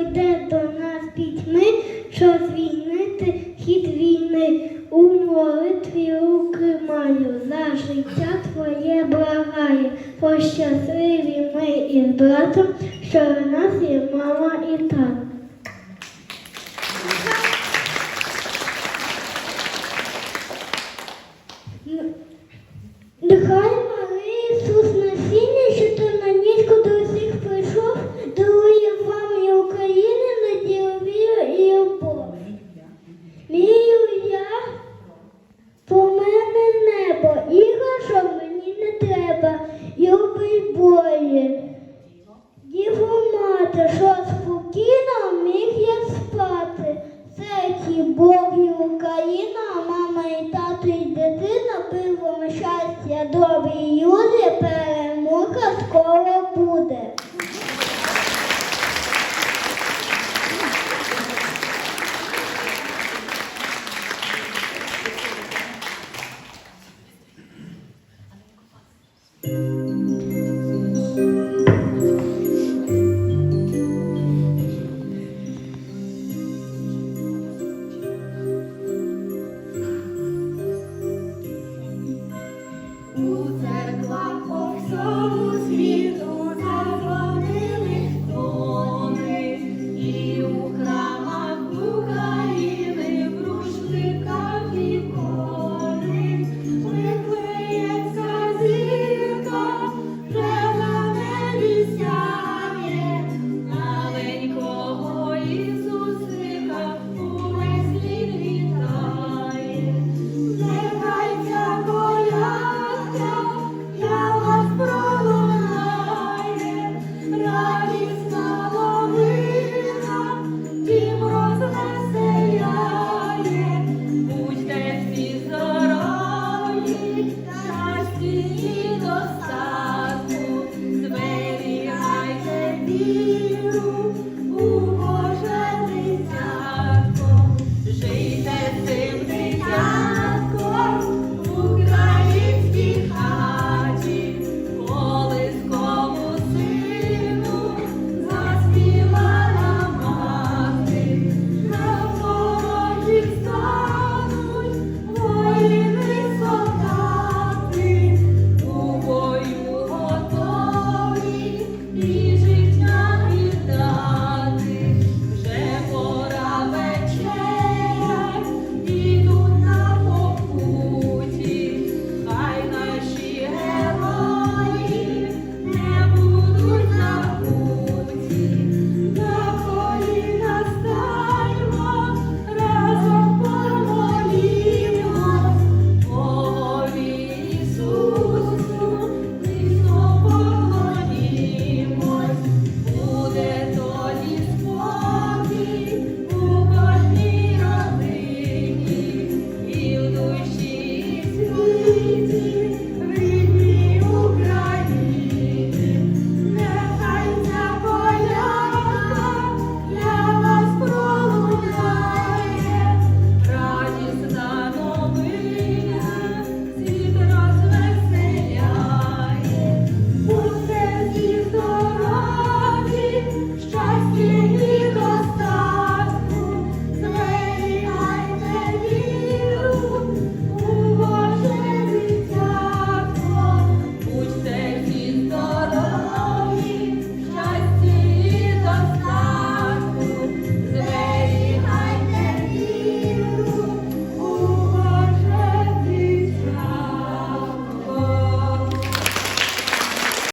йде до нас пітьми, що звільнити хід війни. У молитві руки маю, за життя твоє благає. Пощасливі ми із братом, що в нас є мама і тато. Нехай я добрі люди, перемога скоро буде. thank you утекла.